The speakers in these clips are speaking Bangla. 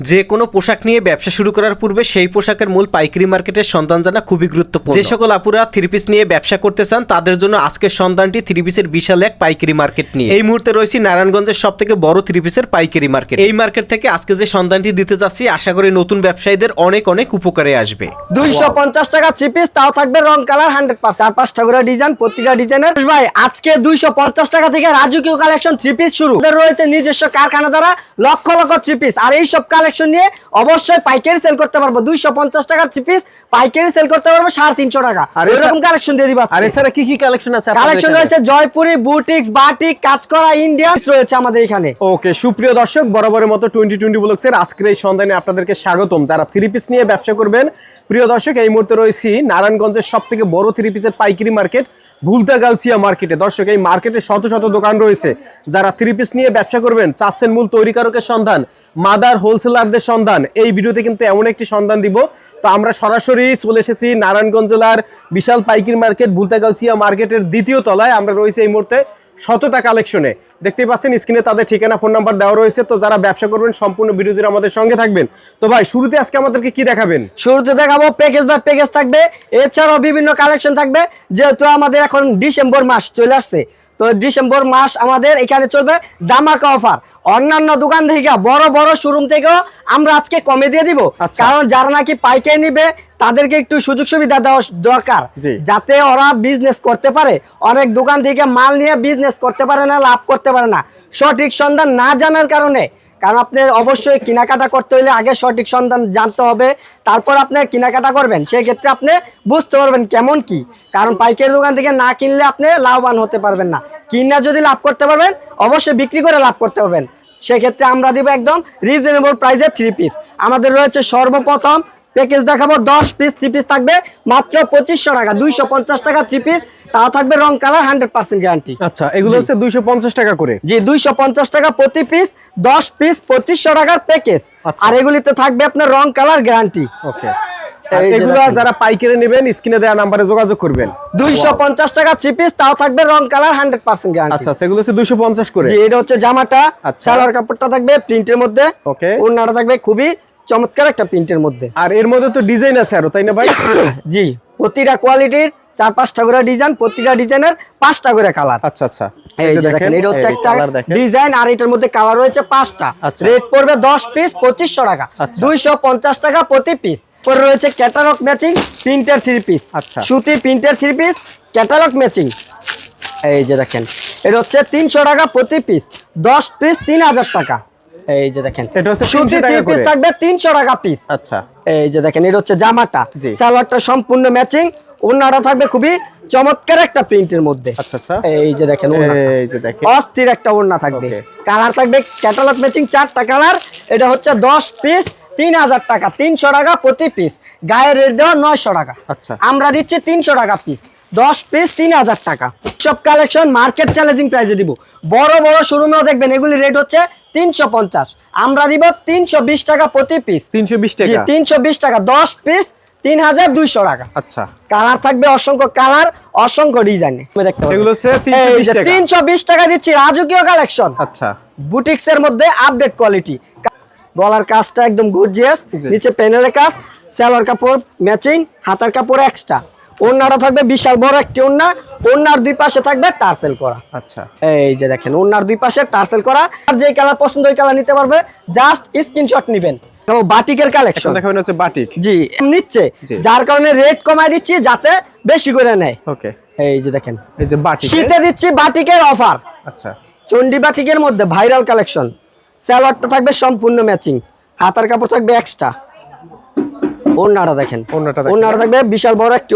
যে কোনো পোশাক নিয়ে ব্যবসা শুরু করার পূর্বে সেই পোশাকের মূল পাইকারি মার্কেটের সন্ধান জানা খুবই গুরুত্বপূর্ণ। যে সকল আপুরা থ্রি পিস নিয়ে ব্যবসা করতে চান তাদের জন্য আজকের সন্ধানটি থ্রি পিসের বিশাল এক পাইকারি মার্কেট নিয়ে। এই মুহূর্তে রয়েছে নারায়ণগঞ্জের সব থেকে বড় থ্রি পিসের পাইকারি মার্কেট। এই মার্কেট থেকে আজকে যে সন্ধানটি দিতে যাচ্ছি আশা করি নতুন ব্যবসায়ীদের অনেক অনেক উপকারে আসবে। দুইশো পঞ্চাশ টাকা থ্রি পিস তাও থাকবে রং কালার হান্ড্রেড পার্সেন্ট আর পাঁচটা করে ডিজাইন প্রতিটা ডিজাইনের ভাই আজকে দুইশো পঞ্চাশ টাকা থেকে রাজকীয় কালেকশন থ্রি পিস শুরু। রয়েছে নিজস্ব কারখানা দ্বারা লক্ষ লক্ষ থ্রি পিস আর এই সব কালেকশন নিয়ে অবশ্যই পাইকারি সেল করতে পারব। দুইশো পঞ্চাশ টাকার থ্রি পিস পাইকারি সেল করতে পারব সাড়ে তিনশো টাকা। আর এরকম কালেকশন দিয়ে দিবা আর এছাড়া কি কি কালেকশন আছে কালেকশন রয়েছে জয়পুরি বুটিক্স বাটিক কাজ করা ইন্ডিয়ান রয়েছে আমাদের এখানে। ওকে সুপ্রিয় দর্শক বরাবরের মতো টোয়েন্টি টোয়েন্টি ব্লগসের আজকের এই সন্ধানে আপনাদেরকে স্বাগতম। যারা থ্রি পিস নিয়ে ব্যবসা করবেন প্রিয় দর্শক এই মুহূর্তে রয়েছি নারায়ণগঞ্জের সব থেকে বড় থ্রি পিসের পাইকারি মার্কেট ভুলতা গাউসিয়া মার্কেটে দর্শক এই মার্কেটে শত শত দোকান রয়েছে। যারা থ্রি পিস নিয়ে ব্যবসা করবেন চাচ্ছেন মূল তৈরিকারকের সন্ধান মাদার হোলসেলারদের সন্ধান। এই ভিডিওতে কিন্তু এমন একটি সন্ধান দিব। তো আমরা সরাসরি চলে এসেছি নারায়ণগঞ্জ জেলার বিশাল পাইকির মার্কেট ভুলতাগাউসিয়া মার্কেটের দ্বিতীয় তলায়। আমরা রয়েছি এই মুহূর্তে শততা কালেকশনে। দেখতেই পাচ্ছেন স্ক্রিনে তাদের ঠিকানা, ফোন নাম্বার দেওয়া রয়েছে। তো যারা ব্যবসা করবেন, সম্পূর্ণ ভিডিও জুড়ে আমাদের সঙ্গে থাকবেন। তো ভাই, শুরুতে আজকে আমাদেরকে কি দেখাবেন? শুরুতে দেখাবো প্যাকেজ বাই প্যাকেজ থাকবে। এছাড়াও বিভিন্ন কালেকশন থাকবে। যেহেতু আমাদের এখন ডিসেম্বর মাস চলে আসছে তো ডিসেম্বর মাস আমাদের এখানে চলবে দামাকা অফার। অন্যান্য দোকান থেকে বড় বড় শোরুম থেকেও আমরা আজকে কমে দিয়ে দিব। আচ্ছা। কারণ যারা নাকি পাইকারি নিবে তাদেরকে একটু সুযোগ সুবিধা দেওয়া দরকার। যাতে ওরা বিজনেস করতে পারে। অনেক দোকান থেকে মাল নিয়ে বিজনেস করতে পারে না লাভ করতে পারে না। সঠিক সন্ধান না জানার কারণে কারণ আপনি অবশ্যই কেনাকাটা করতে হলে আগে সঠিক সন্ধান জানতে হবে, তারপর আপনি কেনাকাটা করবেন। সেই ক্ষেত্রে আপনি বুঝতে পারবেন কেমন কি। কারণ পাইকারি দোকান থেকে না কিনলে আপনি লাভবান হতে পারবেন না। কিনা যদি লাভ করতে পারবেন, অবশ্যই বিক্রি করে লাভ করতে পারবেন। সেক্ষেত্রে আমরা দিব একদম রিজনেবল প্রাইসে থ্রি পিস আমাদের রয়েছে সর্বপ্রথম প্যাকেজ দেখাবো, দশ পিস থ্রি পিস থাকবে, মাত্র পঁচিশশো টাকা, দুইশো পঞ্চাশ টাকা থ্রি পিস তাও থাকবে রং কালার হান্ড্রেড পার্সেন্ট গ্যারান্টি আচ্ছা এগুলো হচ্ছে দুইশো পঞ্চাশ টাকা করে। জি দুইশো পঞ্চাশ টাকা প্রতি পিস দশ পিস পঁচিশশো টাকার প্যাকেজ আচ্ছা। আর এগুলিতে থাকবে আপনার রং কালার গ্যারান্টি ওকে। এগুলো যারা পাইকারি নেবেন স্ক্রিনে দেওয়া নাম্বারে যোগাযোগ করবেন। দুইশো পঞ্চাশ টাকা থ্রি পিস তাও থাকবে রং কালার হান্ড্রেড পার্সেন্ট গ্যারান্টি আচ্ছা সেগুলো হচ্ছে দুইশো পঞ্চাশ করে। জি এটা হচ্ছে জামাটা। আচ্ছা। সালোয়ার কাপড়টা থাকবে প্রিন্টের মধ্যে। ওকে। ওড়নাটা থাকবে খুবই চমৎকার একটা প্রিন্টের মধ্যে। আর এর মধ্যে তো ডিজাইন আছে আরও তাই না ভাই? জি প্রতিটা কোয়ালিটির চার পাঁচটা করে ডিজাইন প্রতিটা ডিজাইনের পাঁচটা করে কালার আচ্ছা আচ্ছা। এই যে দেখেন এটা হচ্ছে একটা ডিজাইন আর এটার মধ্যে কালার রয়েছে পাঁচটা। রেট পড়বে দশ পিস পঁচিশশো টাকা। দুইশো পঞ্চাশ টাকা প্রতি পিস পরে রয়েছে ক্যাটালগ ম্যাচিং প্রিন্টের থ্রি পিস আচ্ছা। সুতি প্রিন্টের থ্রি পিস ক্যাটালগ ম্যাচিং এই যে দেখেন এটা হচ্ছে তিনশো টাকা প্রতি পিস দশ পিস তিন হাজার টাকা। এই যে দেখেন এটা হচ্ছে 300 টাকা করে। থাকবে তিনশো টাকা পিস আচ্ছা। এই যে দেখেন এটা হচ্ছে জামাটা। সালোয়ারটা সম্পূর্ণ ম্যাচিং ওড়নাটা থাকবে খুবই চমৎকার একটা প্রিন্টের মধ্যে। আচ্ছা আচ্ছা। এই যে দেখেন এই যে দেখেন। অস্থির একটা ওড়না থাকবে। কালার থাকবে ক্যাটালগ ম্যাচিং চারটা কালার এটা হচ্ছে দশ পিস তিন হাজার টাকা তিনশো টাকা প্রতি পিস গায়ের রেট দেওয়া নয়শো টাকা। আচ্ছা। আমরা দিচ্ছি তিনশো টাকা পিস দশ পিস তিন হাজার টাকা। সব কালেকশন মার্কেট চ্যালেঞ্জিং প্রাইসে দিব। বড় বড় শোরুমেও দেখবেন এগুলি রেট হচ্ছে তিনশো পঞ্চাশ। আমরা দিব তিনশো বিশ টাকা প্রতি পিস তিনশো বিশ টাকা। তিনশো বিশ টাকা। দশ পিস তিন হাজার দুইশো টাকা। আচ্ছা। কালার থাকবে অসংখ্য কালার অসংখ্য ডিজাইন। এগুলো হচ্ছে 320 টাকা। তিনশো বিশ টাকা দিচ্ছি রাজকীয় কালেকশন। আচ্ছা। বুটিক্স এর মধ্যে আপডেট কোয়ালিটি। গলার কাজটা একদম গর্জিয়াস। নিচে প্যানেলের কাজ সালোয়ার কাপড় ম্যাচিং হাতার কাপড় এক্সট্রা ওড়নাটা থাকবে বিশাল বড় একটি ওড়না ওড়নার দুই পাশে থাকবে টার্সেল করা। আচ্ছা। এই যে দেখেন ওনার দুই পাশে টার্সেল করা। আর যে কালার পছন্দ ওই কালার নিতে পারবে জাস্ট স্ক্রিনশট নেবেন। তো বাটিকের কালেকশন দেখাবেন হচ্ছে বাটিক। জি নিচ্ছে। যার কারণে রেট কমায় দিচ্ছি যাতে বেশি করে নেয়। ওকে। এই যে দেখেন। এই যে বাটিক শীতে দিচ্ছি বাটিকের অফার আচ্ছা। চন্ডি বাটিকের মধ্যে ভাইরাল কালেকশন স্যালোয়ারটা থাকবে সম্পূর্ণ ম্যাচিং হাতার কাপড় থাকবে এক্সট্রা দেখেন। থাকবে বিশাল বড় একটি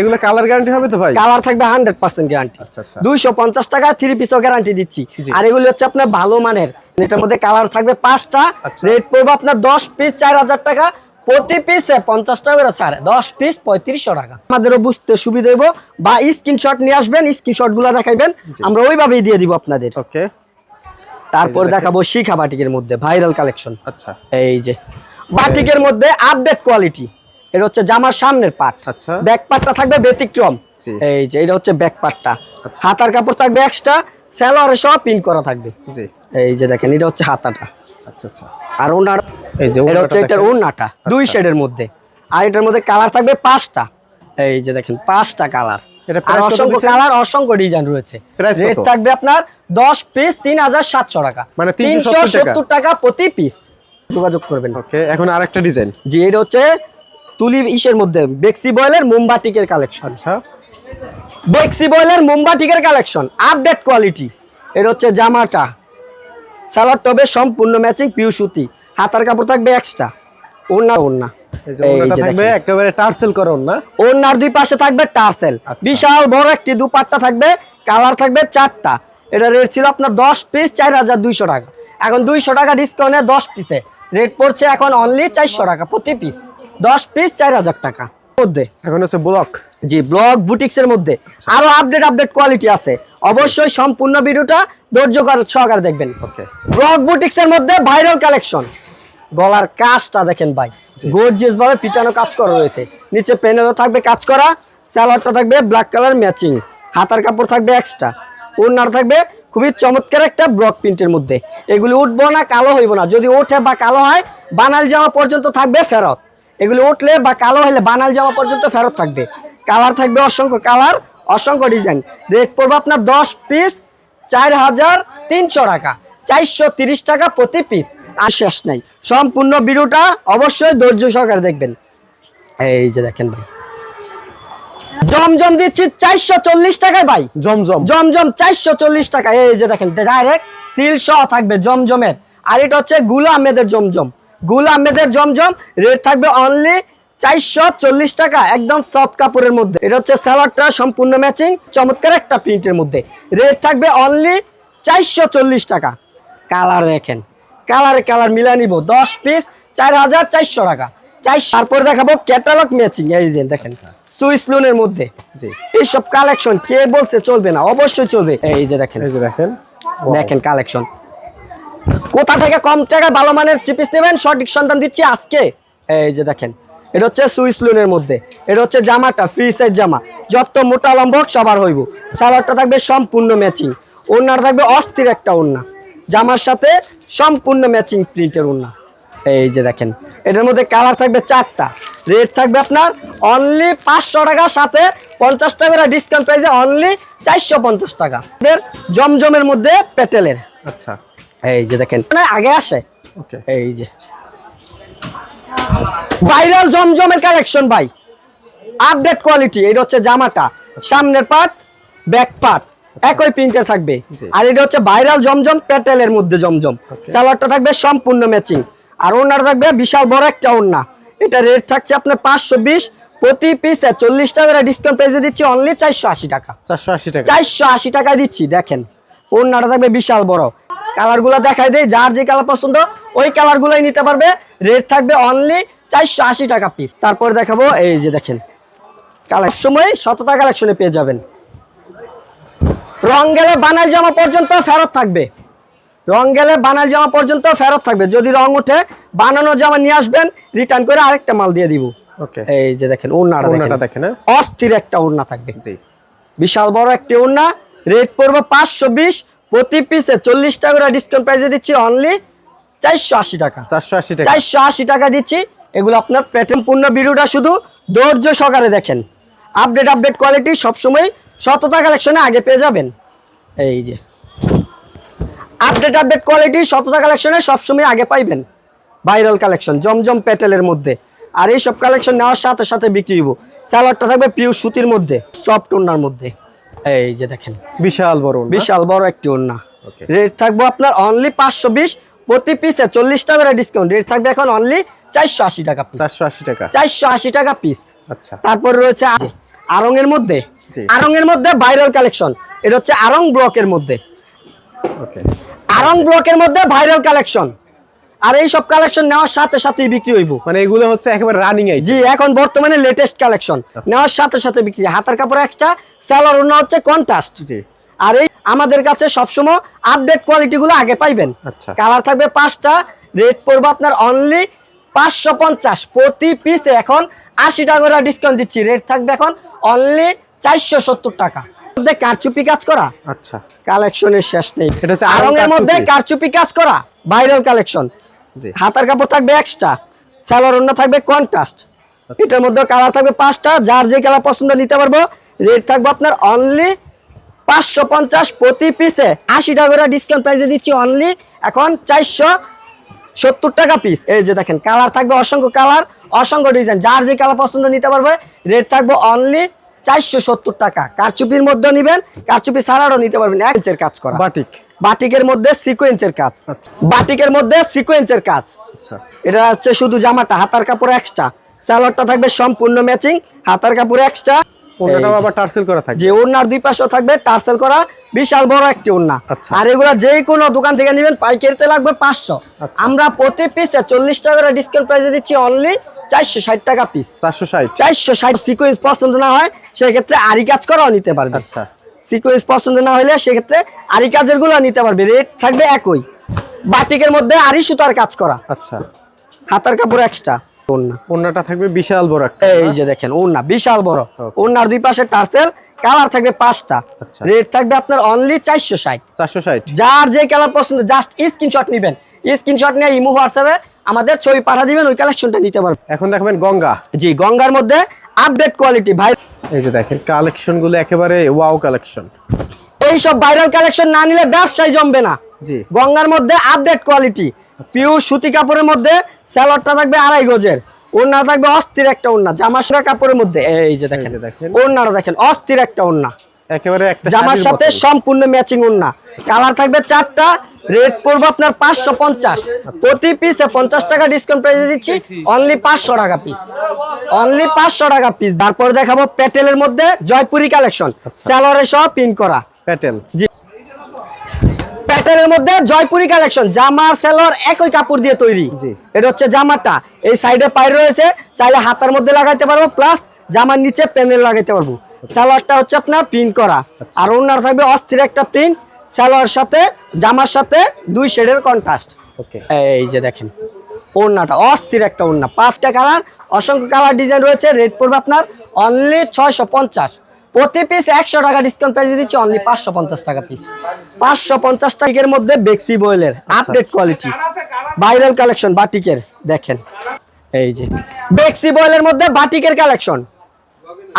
এগুলো কালার গ্যারান্টি হবে তো ভাই? কালার থাকবে হান্ড্রেড পার্সেন্ট গ্যারান্টি আচ্ছা, আচ্ছা। দুইশো পঞ্চাশ টাকা থ্রি পিসও গ্যারান্টি দিচ্ছি। আর এগুলি হচ্ছে আপনার ভালো মানের। এটার মধ্যে কালার থাকবে পাঁচটা। আচ্ছা। রেট পড়বে আপনার দশ পিস চার হাজার টাকা। প্রতি পিসে পঞ্চাশ টাকা করে ছাড়ে। দশ পিস পঁয়ত্রিশশো টাকা। আমাদেরও বুঝতে সুবিধা দেবো বা স্ক্রিনশট নিয়ে আসবেন স্ক্রিনশটগুলা দেখাইবেন। আমরা ওইভাবেই দিয়ে দিব আপনাদের। ওকে তারপর দেখাবো শিখা বাটিকের মধ্যে ভাইরাল কালেকশন আচ্ছা। এই যে। বাটিকের মধ্যে আপডেট কোয়ালিটি এটা হচ্ছে জামার সামনের পার্ট আচ্ছা। ব্যাক পার্টটা থাকবে ব্যতিক্রম। এই যে এটা হচ্ছে ব্যাক পার্টটা আচ্ছা। হাতার কাপড় থাকবে এক্সট্রা স্যালোয়ারে সব পিন করা থাকবে। জি। এই যে দেখেন এটা হচ্ছে হাতাটা। আচ্ছা আচ্ছা। আর ওনার এই যে এটা হচ্ছে এটার। ওড়নাটা দুই শেডের মধ্যে। আর এটার মধ্যে কালার থাকবে পাঁচটা। এই যে দেখেন পাঁচটা কালার আর অসংখ্য কালার অসংখ্য ডিজাইন রয়েছে। রেট থাকবে আপনার দশ পিস তিন হাজার সাতশো টাকা। মানে তিনশো সত্তর টাকা। প্রতি পিস যোগাযোগ করবেন। ওকে এখন আরেকটা ডিজাইন। জি এটা হচ্ছে তুলি ইসের মধ্যে বেক্সি বয়েলের মোমবাটিকের কালেকশন। আচ্ছা। বেক্সি বয়েলের মোমবাটিকের কালেকশন আপডেট কোয়ালিটি এটা হচ্ছে জামাটা। সালোয়ার টবে সম্পূর্ণ ম্যাচিং পিউ সুতি। হাতার কাপড় থাকবে এক্সট্রা ওড়না ওড়না। থাকবে। একেবারে টার্সেল করো না ওড়নার দুই পাশে থাকবে টার্সেল। আচ্ছা। বিশাল বড় একটি দুপাট্টা থাকবে কালার থাকবে চারটা। এটা রেট ছিল আপনার দশ পিস চার হাজার দুইশো টাকা। এখন দুইশো টাকা ডিসকাউন্টে দশ পিসে রেট পড়ছে এখন অনলি চারশো টাকা প্রতি পিস দশ পিস চার হাজার টাকা। মধ্যে। এখন হচ্ছে ব্লক জি ব্লক বুটিক্স এর মধ্যে। আচ্ছা। আরও আপডেট আপডেট কোয়ালিটি আছে। অবশ্যই সম্পূর্ণ ভিডিওটা ধৈর্য কর- সহকারে দেখবেন। ওকে ব্লগ বুটিক্স এর মধ্যে ভাইরাল কালেকশন গলার কাজটা দেখেন ভাই। গর্জিয়াস ভাবে পিটানো কাজ করা রয়েছে। নিচে প্যানেলও থাকবে কাজ করা স্যালাডটা থাকবে ব্ল্যাক কালার ম্যাচিং হাতার কাপড় থাকবে এক্সট্রা ওড়নার থাকবে খুবই চমৎকার একটা ব্লক প্রিন্টের মধ্যে। এগুলি উঠবো না, কালো হইব না। যদি ওঠে বা কালো হয়, বানাল জামা পর্যন্ত থাকবে ফেরত। এগুলি উঠলে বা কালো হলে বানাল জামা পর্যন্ত ফেরত থাকবে। কালার থাকবে অসংখ্য কালার, অসংখ্য ডিজাইন। রেট পড়বে আপনার দশ পিস, চার হাজার তিনশো টাকা। চারশো তিরিশ টাকা প্রতি পিস। আর শেষ নাই। সম্পূর্ণ ভিডিওটা অবশ্যই ধৈর্য সহকারে দেখবেন। এই যে দেখেন ভাই। জমজম দিচ্ছি চারশো চল্লিশ টাকায় ভাই। জমজম। জমজম চারশো চল্লিশ টাকা এই যে দেখেন ডাইরেক্ট সিল সহ থাকবে জমজমের। আর এটা হচ্ছে গুল আহমেদের জমজম। গুল আহমেদের জমজম রেট থাকবে অনলি চারশো চল্লিশ টাকা একদম সফট কাপড়ের মধ্যে। এটা হচ্ছে সালোয়ারটা সম্পূর্ণ ম্যাচিং চমৎকার একটা প্রিন্টের মধ্যে। রেট থাকবে অনলি চারশো চল্লিশ টাকা। কালার দেখেন কালারে কালার মিলা নিব। দশ পিস চার হাজার চারশো টাকা। চারশো তারপর দেখাবো ক্যাটালগ ম্যাচিং এই যে দেখেন। সুইস লোনের মধ্যে। এইসব কালেকশন কে বলছে চলবে না? অবশ্যই চলবে। এই যে দেখেন। এই যে দেখেন। দেখেন কালেকশন কোথা থেকে কম টাকায় ভালো মানের চিপিস নেবেন? সঠিক সন্ধান দিচ্ছি আজকে। এই যে দেখেন। এটা হচ্ছে সুইস লোনের মধ্যে। এটা হচ্ছে জামাটা ফ্রি সাইজ জামা। যত মোটা লম্ব হোক সবার হইব। সালোয়ারটা থাকবে সম্পূর্ণ ম্যাচিং ওড়নাটা থাকবে অস্থির একটা ওড়না। জামার সাথে সম্পূর্ণ ম্যাচিং প্রিন্টের ওড়না। এই যে দেখেন এটার মধ্যে কালার থাকবে চারটা। রেট থাকবে আপনার অনলি পাঁচশো টাকার সাথে পঞ্চাশ টাকা ডিসকাউন্ট প্রাইসে অনলি চারশো পঞ্চাশ টাকা। এদের জমজমের মধ্যে পেটেলের। আচ্ছা। এই যে দেখেন মানে আগে আসে। এই যে। ভাইরাল জমজমের কালেকশন ভাই। আপডেট কোয়ালিটি এটা হচ্ছে জামাটা। সামনের পার্ট ব্যাক পার্ট একই প্রিন্টের থাকবে। আর এটা হচ্ছে ভাইরাল জমজম প্যাটেলের মধ্যে জমজম। সালোয়ারটা থাকবে সম্পূর্ণ ম্যাচিং আর ওনার থাকবে বিশাল বড় একটা ওড়না। এটা রেট থাকছে আপনার পাঁচশো বিশ প্রতি পিসে চল্লিশ টাকা ডিসকাউন্ট প্রাইসে দিচ্ছি অনলি চারশো আশি টাকা। চারশো আশি টাকা। চারশো আশি টাকা দিচ্ছি দেখেন। ওড়নাটা থাকবে বিশাল বড়। কালারগুলো দেখাই দেয় যার যে কালার পছন্দ ওই কালার গুলোই নিতে পারবে। রেট থাকবে অনলি চারশো আশি টাকা পিস তারপর দেখাবো এই যে দেখেন। কালার সময় শততা কালেকশনে পেয়ে যাবেন। রং গেলে বানাল জামা পর্যন্ত ফেরত থাকবে। রং গেলে বানাল জামা পর্যন্ত ফেরত থাকবে। যদি রং ওঠে বানানো জামা নিয়ে আসবেন রিটার্ন করে আরেকটা মাল দিয়ে দিব। ওকে এই যে দেখেন ওড়নাটা দেখেন। হ্যাঁ? অস্থির একটা ওড়না থাকবে। জি। বিশাল বড় একটি ওড়না। রেট পড়বে পাঁচশো বিশ প্রতি পিসে চল্লিশ টাকা করে ডিসকাউন্ট প্রাইসে দিচ্ছি অনলি চারশো আশি টাকা। চারশো আশি টাকা। চারশো আশি টাকা দিচ্ছি। এগুলো আপনার প্যাটার্ন পূর্ণ ভিডিওটা শুধু ধৈর্য সহকারে দেখেন। আপডেট আপডেট কোয়ালিটি সবসময় শততা কালেকশনে আগে পেয়ে যাবেন। এই যে। আপডেট আপডেট কোয়ালিটি শতটা কালেকশনে সবসময় আগে পাইবেন। ভাইরাল কালেকশন জমজম প্যাটেলের মধ্যে। আর এই সব কালেকশন নেওয়ার সাথে সাথে বিক্রি হইব। স্যালাডটা থাকবে পিউ সুতির মধ্যে সফট ওনার মধ্যে। এই যে দেখেন। বিশাল বড় বিশাল বড় একটি Okay. রেট থাকব আপনার অনলি পাঁচশো বিশ প্রতি পিসে চল্লিশ টাকা করে ডিসকাউন্ট রেট থাকবে এখন অনলি চারশো আশি টাকা চারশো আশি টাকা। চারশো আশি টাকা পিস আচ্ছা। তারপর রয়েছে আরং। এর মধ্যে। আরং এর মধ্যে ভাইরাল কালেকশন এটা হচ্ছে আরং ব্লকের মধ্যে। ওকে আরং ব্লকের মধ্যে ভাইরাল কালেকশন আর এই সব কালেকশন নেওয়ার সাথে সাথেই বিক্রি হইব। মানে এগুলো হচ্ছে একেবারে রানিং আইটেম জি এখন বর্তমানে লেটেস্ট কালেকশন নেওয়ার সাথে সাথে বিক্রি হাতার কাপড় এক্সট্রা স্যালার অন্য হচ্ছে কন্ট্রাস্ট জি। আর এই আমাদের কাছে সবসময় আপডেট কোয়ালিটি গুলো আগে পাইবেন। আচ্ছা। কালার থাকবে পাঁচটা রেট পড়বে আপনার অনলি পাঁচশো পঞ্চাশ। প্রতি পিসে এখন আশি টাকা ডিসকাউন্ট দিচ্ছি। রেট থাকবে এখন অনলি চারশো সত্তর টাকা। মধ্যে কারচুপি কাজ করা? আচ্ছা। কালেকশনের শেষ নেই। আরং এর মধ্যে কারচুপি। কারচুপি কাজ করা ভাইরাল কালেকশন হাতার কাপড় থাকবে এক্সট্রা স্যালোর অন্য থাকবে কন্ট্রাস্ট এটার মধ্যে কালার থাকবে পাঁচটা যার যে কালার পছন্দ নিতে পারব রেট থাকবে আপনার অনলি পাঁচশো পঞ্চাশ প্রতি পিসে আশি টাকা করে ডিসকাউন্ট প্রাইসে দিচ্ছি অনলি এখন চারশো সত্তর টাকা পিস এই যে দেখেন কালার থাকবে অসংখ্য কালার অসংখ্য ডিজাইন যার যে কালার পছন্দ নিতে পারবে রেট থাকবে অনলি চারশো সত্তর টাকা। কারচুপির মধ্যেও নিবেন কারচুপি ছাড়াও নিতে পারবেন এক ইঞ্চের কাজ করা। বাটিক। বাটিকের মধ্যে সিকোয়েন্সের কাজ। আচ্ছা। বাটিকের মধ্যে সিকোয়েন্সের কাজ। আচ্ছা। এটা হচ্ছে শুধু জামাটা হাতার কাপড় এক্সট্রা সালোয়ারটা থাকবে সম্পূর্ণ ম্যাচিং হাতার কাপড় এক্সট্রা আবার টার্সেল করা থাকে যে ওড়নার দুই পাশেও থাকবে টার্সেল করা বিশাল বড় একটি ওড়না। আচ্ছা। আর এগুলা যে কোনো দোকান থেকে নেবেন পাইকারিতে লাগবে পাঁচশো। আমরা প্রতি পিসে চল্লিশ টাকা করে ডিসকাউন্ট প্রাইসে দিচ্ছি অনলি চারশো ষাট টাকা পিস চারশো ষাট। চারশো ষাট সিকোয়েন্স পছন্দ না হয় সেক্ষেত্রে আরি কাজ করাও নিতে পারবে। আচ্ছা। সিকোয়েন্স পছন্দ না হলে সেক্ষেত্রে আরি কাজেরগুলো নিতে পারবে। রেট থাকবে একই। বাটিকের মধ্যে আরি সুতার কাজ করা। আচ্ছা। হাতার কাপড় এক্সট্রা ওড়না। ওনাটা থাকবে বিশাল বড় একটা এই যে দেখেন ওড়না বিশাল বড়. ওড়নার দুই পাশে টার্সেল কালার থাকবে পাঁচটা। আচ্ছা। রেট থাকবে আপনার অনলি চারশো ষাট। চারশো ষাট। যার যে কালার পছন্দ জাস্ট স্ক্রিনশট নেবেন। স্ক্রিনশট নিয়ে ইমো হোয়াটসঅ্যাপে আমাদের ছবি পাঠা দিবেন ওই কালেকশনটা নিতে পারবেন। এখন দেখবেন গঙ্গা। জি গঙ্গার মধ্যে আপডেট কোয়ালিটি ভাই। এই যে দেখেন কালেকশনগুলো একেবারে ওয়াও কালেকশন এইসব ভাইরাল কালেকশন না নিলে ব্যবসায় জমবে না। জি। গঙ্গার মধ্যে আপডেট কোয়ালিটি পিওর সুতি কাপড়ের মধ্যে স্যালোয়ারটা থাকবে আড়াই গজের। ওড়না থাকবে অস্থির একটা ওড়না জামার সাথে কাপড়ের মধ্যে। এই যে দেখেন এই দেখেন। ওড়নাটা দেখেন অস্থির একটা ওড়না। একেবারে একটা জামার সাথে সম্পূর্ণ ম্যাচিং ওড়না। কালার থাকবে চারটা রেট পড়বে আপনার পাঁচশো পঞ্চাশ। প্রতি পিসে পঞ্চাশ টাকা ডিসকাউন্ট প্রাইসে দিচ্ছি অনলি পাঁচশো টাকা পিস অনলি পাঁচশো টাকা পিস তারপরে দেখাবো প্যাটেলের মধ্যে জয়পুরি কালেকশন আচ্ছা। স্যালোয়ারে সহ পিন করা। প্যাটেল জি। প্যাটার্নের মধ্যে জয়পুরি কালেকশন জামা সেলর একই কাপড় দিয়ে তৈরি। এটা হচ্ছে জামাটা। এই সাইডে পাই রয়েছে চাইলে হাতার মধ্যে লাগাইতে পারব প্লাস জামার নিচে প্যানেল লাগাইতে পারব। সালোয়ারটা হচ্ছে আপনার প্রিন্ট করা। আচ্ছা। আর ওনার থাকবে অস্থির একটা প্রিন্ট সালোয়ার সাথে জামার সাথে দুই শেডের কন্ট্রাস্ট ওকে এই যে দেখেন ওড়নাটা অস্থির একটা ওড়না। পাঁচটা কালার অসংখ্য কালার ডিজাইন রয়েছে রেট পড়বে আপনার অনলি ছয়শো পঞ্চাশ। প্রতি পিস একশো টাকা ডিসকাউন্ট প্রাইসে দিচ্ছি অনলি পাঁচশো পঞ্চাশ টাকা পিস পাঁচশো পঞ্চাশ টাকার মধ্যে বেক্সি বয়েলের আপডেট কোয়ালিটি ভাইরাল কালেকশন বাটিকের দেখেন। এই যে বেক্সি বয়েলের মধ্যে বাটিকের কালেকশন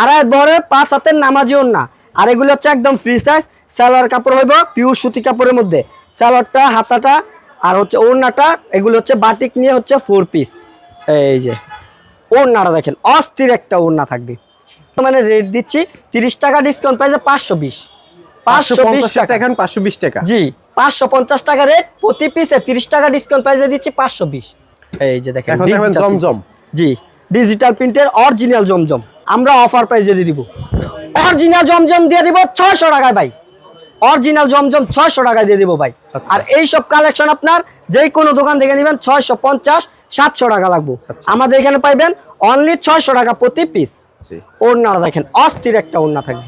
আড়াই বহরের পাঁচ হাতের নামাজি ওড়না। আর এগুলো হচ্ছে একদম ফ্রি সাইজ সালোয়ার কাপড় হইব পিওর সুতি কাপড়ের মধ্যে। সালোয়ারটা হাতাটা আর হচ্ছে ওড়নাটা এগুলো হচ্ছে বাটিক নিয়ে হচ্ছে ফোর পিস এই যে ওড়নাটা দেখেন অস্থির একটা ওড়না থাকবে। মানে রেট দিচ্ছি তিরিশ টাকা ডিসকাউন্ট প্রাইসে পাঁচশো বিশ। পাঁচশো পঞ্চাশ টাকা এখন পাঁচশো বিশ টাকা। জি পাঁচশো পঞ্চাশ টাকা রেট প্রতি পিসে তিরিশ টাকা ডিসকাউন্ট প্রাইসে দিচ্ছি পাঁচশো বিশ। এই যে দেখেন জমজম। জি ডিজিটাল প্রিন্টের অরিজিনাল জমজম। আমরা অফার প্রাইসে দিয়ে দিব। অরিজিনাল জমজম দিয়ে দিব ছয়শো টাকায় ভাই। অরিজিনাল জমজম ছয়শো টাকায় দিয়ে দিব ভাই। আচ্ছা। আর এই সব কালেকশন আপনার যে কোনো দোকান থেকে নেবেন ছয়শো পঞ্চাশ সাতশো টাকা লাগবে। আচ্ছা। আমাদের এখানে পাইবেন অনলি ছয়শো টাকা প্রতি পিস জি। ওড়নাটা দেখেন অস্থির একটা ওড়না থাকবে।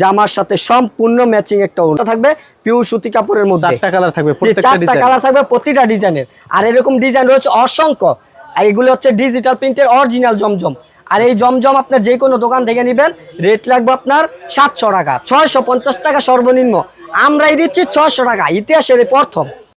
জামার সাথে সম্পূর্ণ ম্যাচিং একটা ওড়না থাকবে পিওর সুতি কাপড়ের মধ্যে। চারটা কালার থাকবে চারটা কালার থাকবে প্রতিটা ডিজাইনের আর এরকম ডিজাইন রয়েছে অসংখ্য। এগুলো হচ্ছে ডিজিটাল প্রিন্টের অরিজিনাল জমজম। আর এই জমজম আপনার যে কোনো দোকান থেকে নেবেন রেট লাগবে আপনার সাতশো টাকা, ছয়শো পঞ্চাশ টাকা সর্বনিম্ন। আমরাই দিচ্ছি ছয়শো টাকা ইতিহাসের প্রথম।